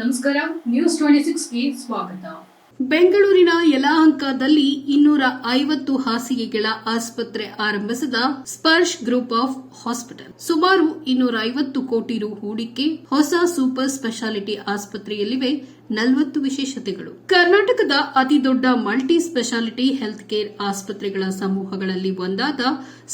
ನಮಸ್ಕಾರ news twenty ಸಿಕ್ಸ್ಗೆ ಸ್ವಾಗತ. ಬೆಂಗಳೂರಿನ ಯಲಹಂಕದಲ್ಲಿ ಇನ್ನೂರ ಐವತ್ತು ಹಾಸಿಗೆಗಳ ಆಸ್ಪತ್ರೆ ಆರಂಭಿಸಿದ ಸ್ಪರ್ಶ್ ಗ್ರೂಪ್ ಆಫ್ ಹಾಸ್ಪಿಟಲ್. ಸುಮಾರು ಇನ್ನೂರ ಐವತ್ತು ಕೋಟಿ ರು ಹೂಡಿಕೆ ಹೊಸ ಸೂಪರ್ ಸ್ಪೆಷಾಲಿಟಿ ಆಸ್ಪತ್ರೆಯಲ್ಲಿವೆ. ನಲವತ್ತು ವಿಶೇಷತೆಗಳು. ಕರ್ನಾಟಕದ ಅತಿದೊಡ್ಡ ಮಲ್ಟಿ ಸ್ಪೆಷಾಲಿಟಿ ಹೆಲ್ತ್ ಕೇರ್ ಆಸ್ಪತ್ರೆಗಳ ಸಮೂಹಗಳಲ್ಲಿ ಒಂದಾದ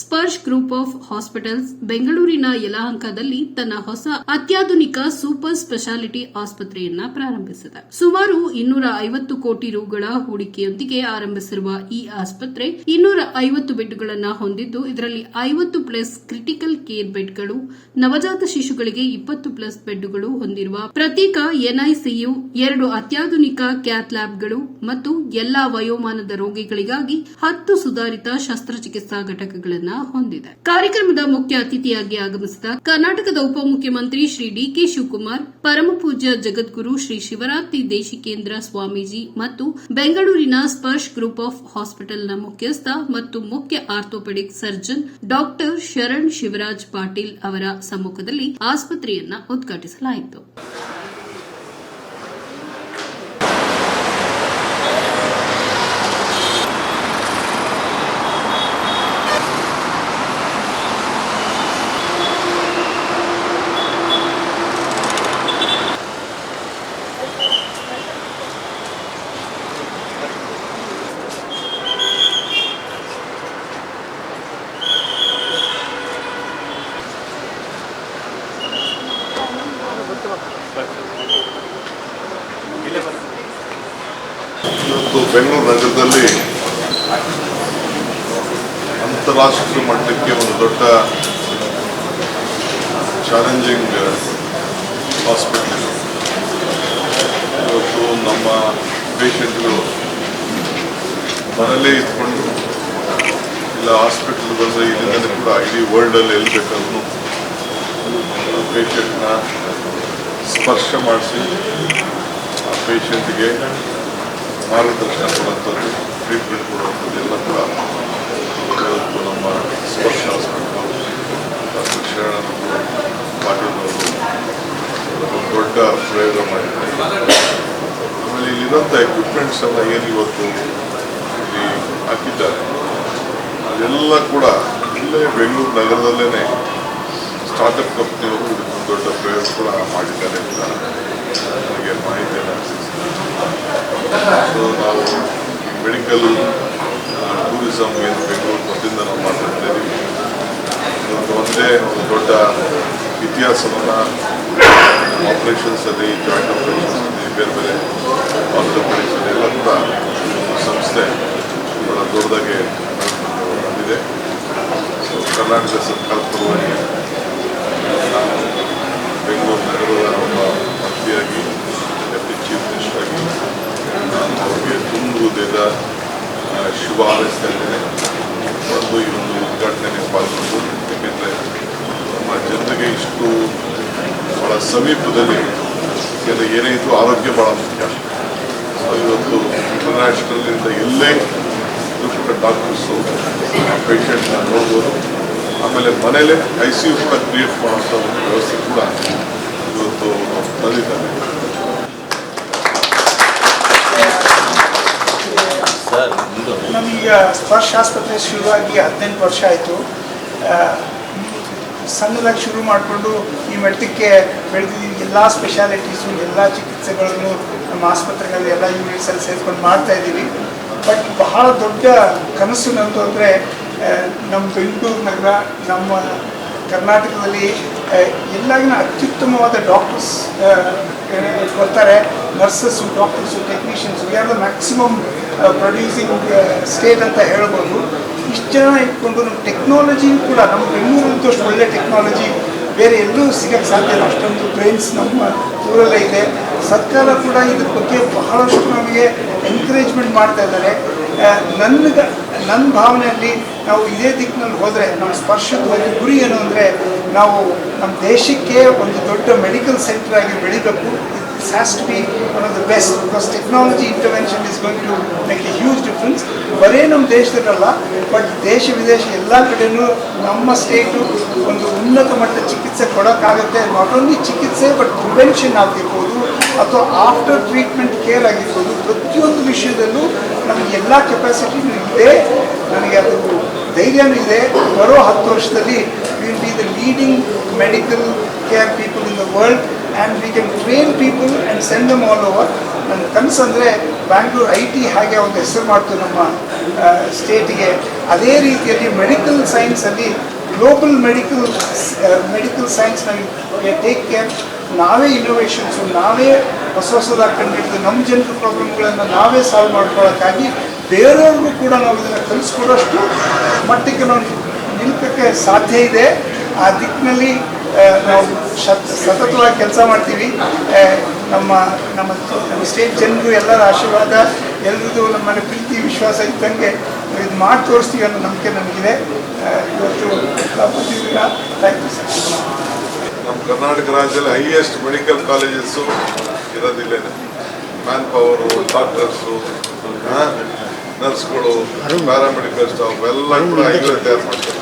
ಸ್ಪರ್ಶ್ ಗ್ರೂಪ್ ಆಫ್ ಹಾಸ್ಪಿಟಲ್ಸ್ ಬೆಂಗಳೂರಿನ ಯಲಹಂಕದಲ್ಲಿ ತನ್ನ ಹೊಸ ಅತ್ಯಾಧುನಿಕ ಸೂಪರ್ ಸ್ಪೆಷಾಲಿಟಿ ಆಸ್ಪತ್ರೆಯನ್ನ ಪ್ರಾರಂಭಿಸಿದೆ. ಸುಮಾರು ಇನ್ನೂರ ಐವತ್ತು ಕೋಟಿ ರೂಗಳ ಹೂಡಿಕೆಯೊಂದಿಗೆ ಆರಂಭಿಸಿರುವ ಈ ಆಸ್ಪತ್ರೆ ಇನ್ನೂರ ಐವತ್ತು ಬೆಡ್ಗಳನ್ನು ಹೊಂದಿದ್ದು, ಇದರಲ್ಲಿ ಐವತ್ತು ಪ್ಲಸ್ ಕ್ರಿಟಿಕಲ್ ಕೇರ್ ಬೆಡ್ಗಳು, ನವಜಾತ ಶಿಶುಗಳಿಗೆ ಇಪ್ಪತ್ತು ಪ್ಲಸ್ ಬೆಡ್ಗಳು ಹೊಂದಿರುವ ಪ್ರತ್ಯೇಕ ಎನ್ಐಸಿಯು ಎರಡು ಅತ್ಯಾಧುನಿಕ ಕ್ಯಾತ್ ಲ್ಯಾಬ್ಗಳು ಮತ್ತು ಎಲ್ಲಾ ವಯೋಮಾನದ ರೋಗಿಗಳಿಗಾಗಿ ಹತ್ತು ಸುಧಾರಿತ ಶಸ್ತ್ರಚಿಕಿತ್ಸಾ ಘಟಕಗಳನ್ನು ಹೊಂದಿದೆ. ಕಾರ್ಯಕ್ರಮದ ಮುಖ್ಯ ಅತಿಥಿಯಾಗಿ ಆಗಮಿಸಿದ ಕರ್ನಾಟಕದ ಉಪಮುಖ್ಯಮಂತ್ರಿ ಶ್ರೀ ಡಿಕೆ ಶಿವಕುಮಾರ್ ಪರಮಪೂಜ್ಯ ಜಗದ್ಗುರು ಶ್ರೀ ಶಿವರಾತ್ರಿ ದೇಶಿಕೇಂದ್ರ ಸ್ವಾಮೀಜಿ ಮತ್ತು ಬೆಂಗಳೂರಿನ ಸ್ಪರ್ಶ್ ಗ್ರೂಪ್ ಆಫ್ ಹಾಸ್ಪಿಟಲ್ನ ಮುಖ್ಯಸ್ಥ ಮತ್ತು ಮುಖ್ಯ orthopaedic surgeon doctor Sharan Shivaraj Patil ಅವರ ಸಮ್ಮುಖದಲ್ಲಿ ಆಸ್ಪತ್ರೆಯನ್ನ ಉದ್ಘಾಟಿಸಲಾಯಿತು ಇವತ್ತು ಬೆಂಗಳೂರು ನಗರದಲ್ಲಿ ಅಂತಾರಾಷ್ಟ್ರೀಯ ಮಟ್ಟಕ್ಕೆ ಒಂದು ದೊಡ್ಡ ಚಾಲೆಂಜಿಂಗ್ ಹಾಸ್ಪಿಟಲ್ ಇವತ್ತು ನಮ್ಮ ಪೇಷಂಟ್ಗಳು ಮನೆಯಲ್ಲೇ ಇದ್ಕೊಂಡು ಇಲ್ಲ ಹಾಸ್ಪಿಟ್ಲ್ ಬಂದರೆ ಇಲ್ಲಿಂದಲೇ ಕೂಡ ಇಡೀ ವರ್ಲ್ಡಲ್ಲಿ ಎಲ್ಲಿ ಬೇಕಾದ್ರು ಪೇಷಂಟ್ನ ಸ್ಪರ್ಶ ಮಾಡಿಸಿ ಆ ಪೇಷಂಟ್ಗೆ ಮಾರ್ಗದರ್ಶನ ಕೊಡುವಂಥದ್ದು ಟ್ರೀಟ್ಮೆಂಟ್ ಕೊಡುವಂಥದ್ದು ಎಲ್ಲ ಕೂಡ ನಮ್ಮ ಸ್ಪರ್ಶ ಡಾಕ್ಟರ್ ಶರಣರು ಪಾಟೀಲ್ ದೊಡ್ಡ ಪ್ರಯೋಗ ಮಾಡಿದ್ದಾರೆ ಆಮೇಲೆ ಇಲ್ಲಿರುವಂಥ ಎಕ್ವಿಪ್ಮೆಂಟ್ಸ್ ಎಲ್ಲ ಏನು ಇವತ್ತು ಇಲ್ಲಿ ಹಾಕಿದ್ದಾರೆ ಅದೆಲ್ಲ ಕೂಡ ಇಲ್ಲೇ ಬೆಂಗಳೂರು ನಗರದಲ್ಲೇ ಸ್ಟಾರ್ಟಪ್ ಕಂಪ್ನಿಯವರು ದೊಡ್ಡ ಪ್ರಯೋಗ ಕೂಡ ಮಾಡಿದ್ದಾರೆ ಅಂತ ನನಗೆ ಮಾಹಿತಿ ಸಿಕ್ಕಿದೆ ಸೊ ನಾವು ಮೆಡಿಕಲ್ ಟೂರಿಸಮ್ ಏನು ಬೆಂಗಳೂರು ಮೊದಲಿಂದ ನಾವು ಮಾತಾಡ್ತಾ ಇದ್ದೀವಿ. ಇವತ್ತು ಒಂದೇ ಒಂದು ದೊಡ್ಡ ಇತಿಹಾಸವನ್ನು ಆಪರೇಷನ್ಸಲ್ಲಿ ಜಾಯಿಂಟ್ ಆಪರೇಷನ್ಸಲ್ಲಿ ಬೇರೆ ಬೇರೆ ಆರ್ಥೋಪೆಡಿಕ್ಸಲ್ಲಿ ಎಲ್ಲ ಕೂಡ ಸಂಸ್ಥೆ ಬಹಳ ದೊಡ್ಡದಾಗಿ ಬಂದಿದೆ. ಸೊ ಕರ್ನಾಟಕ ಸರ್ಕಾರ ಪರವಾಗಿ ಇದ್ರೂ ಆರೋಗ್ಯ ಭಾಳ ಮುಖ್ಯ. ಇವತ್ತು ಇಂಟರ್ನ್ಯಾಷನಲ್ನಿಂದ ಎಲ್ಲೇ ಕೂಡ ಡಾಕ್ಟರ್ಸು ಪೇಷಂಟ್ನ ನೋಡ್ಬೋದು. ಆಮೇಲೆ ಮನೆಯಲ್ಲೇ ಐ ಸಿ ಯು ಕೂಡ ಕ್ರಿಯೇಟ್ ಮಾಡುವಂಥ ಒಂದು ವ್ಯವಸ್ಥೆ ಕೂಡ ಇವತ್ತು ತಂದಿದ್ದಾರೆ. ನಮೀಗ ಸ್ಪರ್ಶ ಆಸ್ಪತ್ರೆ ಶುರುವಾಗಿ ಹದಿನೆಂಟು ವರ್ಷ ಆಯಿತು. ಸಣ್ಣದಾಗಿ ಶುರು ಮಾಡಿಕೊಂಡು ಈ ಮಟ್ಟಕ್ಕೆ ಬೆಳೆದಿದ್ದೀವಿ ಎಲ್ಲ ಸ್ಪೆಷಾಲಿಟೀಸು ಎಲ್ಲ ಚಿಕಿತ್ಸೆಗಳನ್ನು ನಮ್ಮ ಆಸ್ಪತ್ರೆಗಳಲ್ಲಿ ಎಲ್ಲ ಯೂನಿಟ್ಸಲ್ಲಿ ಸೇರ್ಕೊಂಡು ಮಾಡ್ತಾ ಇದ್ದೀವಿ. ಬಟ್ ಬಹಳ ದೊಡ್ಡ ಕನಸು ನಂದು ಅಂದರೆ ನಮ್ಮ ಬೆಂಗಳೂರು ನಗರ, ನಮ್ಮ ಕರ್ನಾಟಕದಲ್ಲಿ ಎಲ್ಲಾಗಿನ ಅತ್ಯುತ್ತಮವಾದ ಡಾಕ್ಟರ್ಸ್ ಬರ್ತಾರೆ nurses doctors technicians are the maximum producing state ಅಂತ ಹೇಳ್ಬೋದು. ಇಷ್ಟು ಜನ ಇಟ್ಕೊಂಡು ನಮ್ಮ ಟೆಕ್ನಾಲಜಿ ಕೂಡ ನಮ್ಮ ಬೆಂಗಳೂರಂತೂ ಅಷ್ಟು ಒಳ್ಳೆ ಟೆಕ್ನಾಲಜಿ ಬೇರೆ ಎಲ್ಲೂ ಸಿಗಕ್ಕೆ ಸಾಧ್ಯ ಇಲ್ಲ. ಅಷ್ಟೊಂದು ಟ್ರೈನ್ಸ್ ನಮ್ಮ ಊರಲ್ಲೇ ಇದೆ. ಸರ್ಕಾರ ಕೂಡ ಇದ್ರ ಬಗ್ಗೆ ಬಹಳಷ್ಟು ನಮಗೆ ಎನ್ಕರೇಜ್ಮೆಂಟ್ ಮಾಡ್ತಾ ಇದ್ದಾರೆ. ನನಗೆ ನನ್ನ ಭಾವನೆಯಲ್ಲಿ ನಾವು ಇದೇ ದಿಕ್ಕಿನಲ್ಲಿ ಹೋದರೆ, ನಮ್ಮ ಸ್ಪರ್ಶದ ಗುರಿ ಏನು ಅಂದರೆ, ನಾವು ನಮ್ಮ ದೇಶಕ್ಕೆ ಒಂದು ದೊಡ್ಡ ಮೆಡಿಕಲ್ ಸೆಂಟರ್ ಆಗಿ ಬೆಳಿಬೇಕು. It's has to be one of the best because technology intervention is going to make a huge difference ಬರೇ ನಮ್ಮ ದೇಶದಲ್ಲ ಬಟ್ ದೇಶ, ವಿದೇಶ ಎಲ್ಲ ಕಡೆಯೂ ನಮ್ಮ ಸ್ಟೇಟು ಒಂದು ಉನ್ನತ ಮಟ್ಟದ ಚಿಕಿತ್ಸೆ ಕೊಡೋಕ್ಕಾಗುತ್ತೆ. ನಾಟ್ ಓನ್ಲಿ ಚಿಕಿತ್ಸೆ ಬಟ್ ಪ್ರಿವೆನ್ಷನ್ ಆಗಿರ್ಬೋದು, ಅಥವಾ ಆಫ್ಟರ್ ಟ್ರೀಟ್ಮೆಂಟ್ ಕೇರ್ ಆಗಿರ್ಬೋದು, ಪ್ರತಿಯೊಂದು ವಿಷಯದಲ್ಲೂ ನಮಗೆ ಎಲ್ಲ ಕೆಪಾಸಿಟಿನೂ ಇದೆ. ನನಗೆ ಅದು ಧೈರ್ಯನೂ ಇದೆ. ಬರೋ ಹತ್ತು ವರ್ಷದಲ್ಲಿ will be the leading medical care people in the world and we can train people and send them all over ನನ್ನ ಕನಸು ಅಂದರೆ ಬ್ಯಾಂಗ್ಳೂರು ಐ ಟಿ ಹಾಗೆ ಒಂದು ಹೆಸರು ಮಾಡ್ತು ನಮ್ಮ ಸ್ಟೇಟಿಗೆ ಅದೇ ರೀತಿಯಲ್ಲಿ ಮೆಡಿಕಲ್ ಸೈನ್ಸಲ್ಲಿ ಗ್ಲೋಬಲ್ ಮೆಡಿಕಲ್ ಮೆಡಿಕಲ್ ಸೈನ್ಸ್ ನಾವು ಟೇಕ್ ಕೇರ್ ನಾವೇ ಇನ್ನೋವೇಷನ್ಸು ನಾವೇ ಹೊಸ ಹೊಸದಾಗಿ ಕಂಡುಹಿಡಿದು ನಮ್ಮ ಜನರ ಪ್ರಾಬ್ಲಮ್ಗಳನ್ನು ನಾವೇ ಸಾಲ್ವ್ ಮಾಡ್ಕೊಳ್ಳೋಕ್ಕಾಗಿ ಬೇರೆಯವ್ರಿಗೂ ಕೂಡ ನಾವು ಇದನ್ನು ಕಲಿಸ್ಕೊಡೋಷ್ಟು ಮಟ್ಟಕ್ಕೆ ನಾವು ನಿಲ್ಕೋಕ್ಕೆ ಸಾಧ್ಯ ಇದೆ. ಆ ದಿಕ್ಕಿನಲ್ಲಿ ನಾವು ಸತತವಾಗಿ ಕೆಲಸ ಮಾಡ್ತೀವಿ. ನಮ್ಮ ನಮ್ಮ ನಮ್ಮ ಸ್ಟೇಟ್ ಜನರು ಎಲ್ಲರ ಆಶೀರ್ವಾದ ಎಲ್ರದ್ದು ಮನೆ ಪ್ರೀತಿ, ವಿಶ್ವಾಸ ಇದ್ದಂಗೆ ಇದು ಮಾಡಿ ತೋರಿಸ್ತೀವಿ ಅನ್ನೋ ನಂಬಿಕೆ ನಮಗಿದೆ. ಇವತ್ತು ಥ್ಯಾಂಕ್ ಯು ಸರ್ ನಮ್ಮ ಕರ್ನಾಟಕ ರಾಜ್ಯದಲ್ಲಿ ಹೈಯೆಸ್ಟ್ ಮೆಡಿಕಲ್ ಕಾಲೇಜಸ್ಸು ಇರೋದಿಲ್ಲ ಮ್ಯಾನ್ ಪವರು ಡಾಕ್ಟರ್ಸು ನರ್ಸ್ಗಳು ಪ್ಯಾರಾಮೆಡಿಕಲ್ ಸ್ಟಾಫ್ ಎಲ್ಲ ಕೂಡ ಇಲ್ಲೇ ತಯಾರು ಮಾಡ್ತಾರೆ.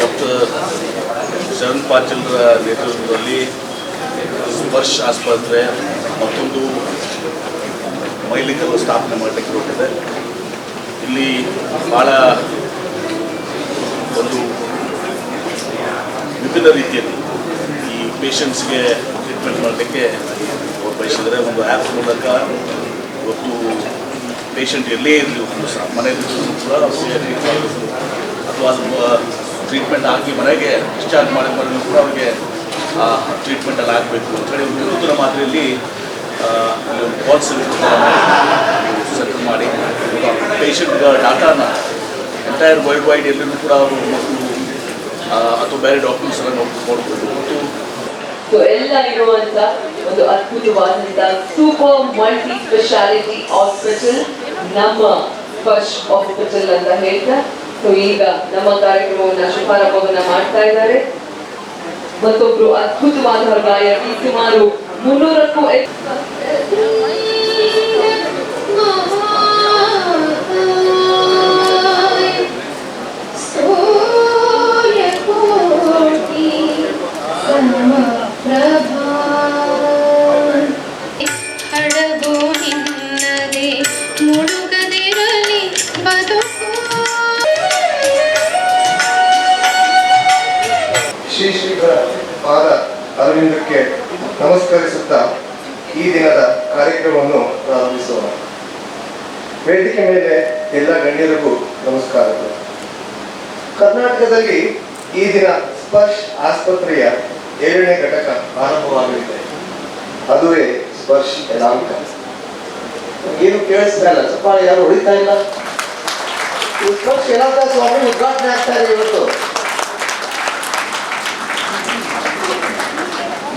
ಡಾಕ್ಟರ್ ಶರಣ್ ಪಾಟೀಲ್ರ ನೇತೃತ್ವದಲ್ಲಿ ಸ್ಪರ್ಶ್ ಆಸ್ಪತ್ರೆ ಮತ್ತೊಂದು ಮೈಲಿಕಲ್ಲು ಸ್ಥಾಪನೆ ಮಾಡಲಿಕ್ಕೆ ಹೊರಟಿದೆ. ಇಲ್ಲಿ ಭಾಳ ಒಂದು ವಿಭಿನ್ನ ರೀತಿಯಲ್ಲಿ ಪೇಷಂಟ್ಸ್ಗೆ ಟ್ರೀಟ್ಮೆಂಟ್ ಮಾಡಲಿಕ್ಕೆ ಅವ್ರು ಬಯಸಿದರೆ ಒಂದು ಆ್ಯಪ್ ಮೂಲಕ ಇವತ್ತು ಪೇಷಂಟ್ ಎಲ್ಲೇ ಇರಲಿ, ಒಂದು ಸಹ ಮನೆಯಲ್ಲಿ ಕೂಡ. ಅಥವಾ ಟ್ರೀಟ್ಮೆಂಟ್ ಹಾಕಿ ಮನೆಗೆ ಡಿಸ್ಚಾರ್ಜ್ ಮಾಡಿದ ಮೇಲೆ ಕೂಡ ಅವ್ರಿಗೆ ಟ್ರೀಟ್ಮೆಂಟಲ್ಲಿ ಆಗಬೇಕು ಅಂತೇಳಿ ಒಂದು ನೂತನ ಮಾದರಿಯಲ್ಲಿ ಕಾಲ್ ಸೆಂಟರ್ ಮಾಡಿ ಪೇಷಂಟ್ ಡಾಟಾನ ಎಂಟೈರ್ ವರ್ಲ್ಡ್ ವೈಡ್ ಎಲ್ಲರೂ ಕೂಡ ಅವರು ಮಕ್ಕಳು ಅಥವಾ ಬೇರೆ ಡಾಕ್ಯುಮೆಂಟ್ಸ್ ಎಲ್ಲ ನೋಡ್ಕೊಂಡು ಮತ್ತು ಸೊ ಎಲ್ಲ ಇರುವಂತ ಒಂದು ಅದ್ಭುತವಾದಂತ ಸೂಪರ್ ಮಲ್ಟಿ ಸ್ಪೆಷಾಲಿಟಿ ಹಾಸ್ಪಿಟಲ್ ನಮ್ಮ ಫಸ್ಟ್ ಹಾಸ್ಪಿಟಲ್ ಅಂತ ಹೇಳ್ತಾ, ಸೊ ಈಗ ನಮ್ಮ ಕಾರ್ಯಕ್ರಮವನ್ನ, ಶುಭಾರಂಭವನ್ನ ಮಾಡ್ತಾ ಇದ್ದಾರೆ. ಮತ್ತೊಬ್ರು ಅದ್ಭುತವಾದ ಗಾಯಕಿ, ಸುಮಾರು ಮುನ್ನೂರಕ್ಕೂ ಅರವಿಂದಕ್ಕೆ ನಮಸ್ಕರಿಸುತ್ತಾ ಈ ದಿನದ ಕಾರ್ಯಕ್ರಮವನ್ನು ಪ್ರಾರಂಭಿಸೋಣ. ವೇದಿಕೆ ಮೇಲೆ ಎಲ್ಲ ಗಣ್ಯರಿಗೂ ನಮಸ್ಕಾರಗಳು. ಕರ್ನಾಟಕದಲ್ಲಿ ಈ ದಿನ ಸ್ಪರ್ಶ್ ಆಸ್ಪತ್ರೆಯ ಏಳನೇ ಘಟಕ ಆರಂಭವಾಗಲಿದೆ. ಅದುವೇ ಸ್ಪರ್ಶ್ ಯಲಾಂಕ ಏನು ಕೇಳಿಸ್ತಾ ಇಲ್ಲ, ಚಪ್ಪಾಳೆ ಯಾರು ಹೊಡಿತಾ ಇಲ್ಲ? ಸ್ಪರ್ಶ್ ಯಲಾಂಕ ಸ್ವಾಮಿ? ಉದ್ಘಾಟನೆ ಆಗ್ತಾ ಇದೆ ಇವತ್ತು.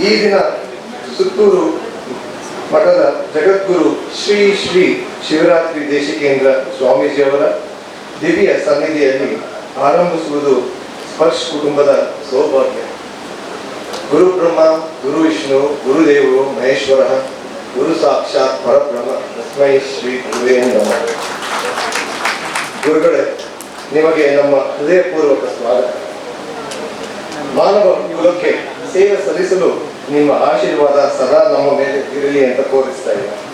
ಈ ದಿನ ಸುತ್ತೂರು ಮಠದ ಜಗದ್ಗುರು ಶ್ರೀ ಶ್ರೀ ಶಿವರಾತ್ರಿ ದೇಶಿಕೇಂದ್ರ ಸ್ವಾಮೀಜಿಯವರ ದಿವ್ಯ ಸನ್ನಿಧಿಯಲ್ಲಿ ಆರಂಭಿಸುವುದು ಸ್ಪರ್ಶ್ ಕುಟುಂಬದ ಸೌಭಾಗ್ಯ. ಗುರು ಬ್ರಹ್ಮ, ಗುರು ವಿಷ್ಣು ಗುರುದೇವರು ಮಹೇಶ್ವರ, ಗುರು ಸಾಕ್ಷಾತ್ ಪರಬ್ರಹ್ಮ, ತಸ್ಮೈ ಶ್ರೀ ಗುರುವೇ ನಮ. ಗುರುಗಳೇ, ನಿಮಗೆ ನಮ್ಮ ಹೃದಯಪೂರ್ವಕ ಸ್ವಾಗತ. ಮಾನವ ಕುಲಕ್ಕೆ ಸೇವೆ ಸಲ್ಲಿಸಲು ನಿಮ್ಮ ಆಶೀರ್ವಾದ ಸದಾ ನಮ್ಮ ಮೇಲೆ ಇರಲಿ ಅಂತ ಕೋರಿಸ್ತಾ ಇದ್ದೇನೆ.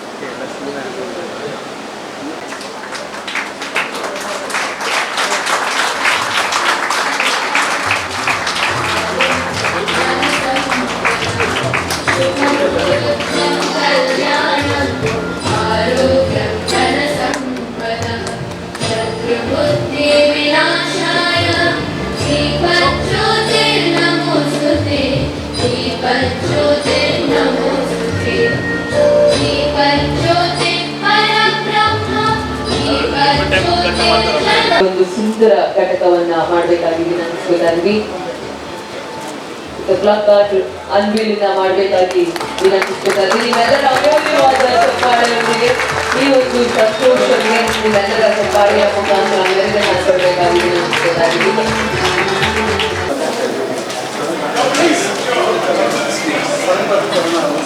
ಒಂದು ಸುಂದರ ಘಟಕವನ್ನ ಮಾಡಬೇಕಾಗಿ ವಿನಂತಿಸ್ಕೊತಾ ಇದ್ವಿ ಕ್ಲಬ್ ಕಾರ್ಡ್ ಅನ್ವೀಲಿನ ಮಾಡಬೇಕಾಗಿ ವಿನಂತಿಸ್ಕೊತಾ ಇದ್ವಿ ನಿಮ್ಮೆಲ್ಲರ ಅಮೂಲ್ಯವಾದ ಚಪ್ಪಾಳೆಯೊಂದಿಗೆ ಈ ಒಂದು ಸಂತೋಷಕ್ಕೆ ನಿಮ್ಮೆಲ್ಲರ ಚಪ್ಪಾಳೆಯ ಮುಖಾಂತರ ಮೆರೆದ ಮಾಡ್ಕೊಳ್ಬೇಕಾಗಿ ವಿನಂತಿಸ್ಕೊತಾ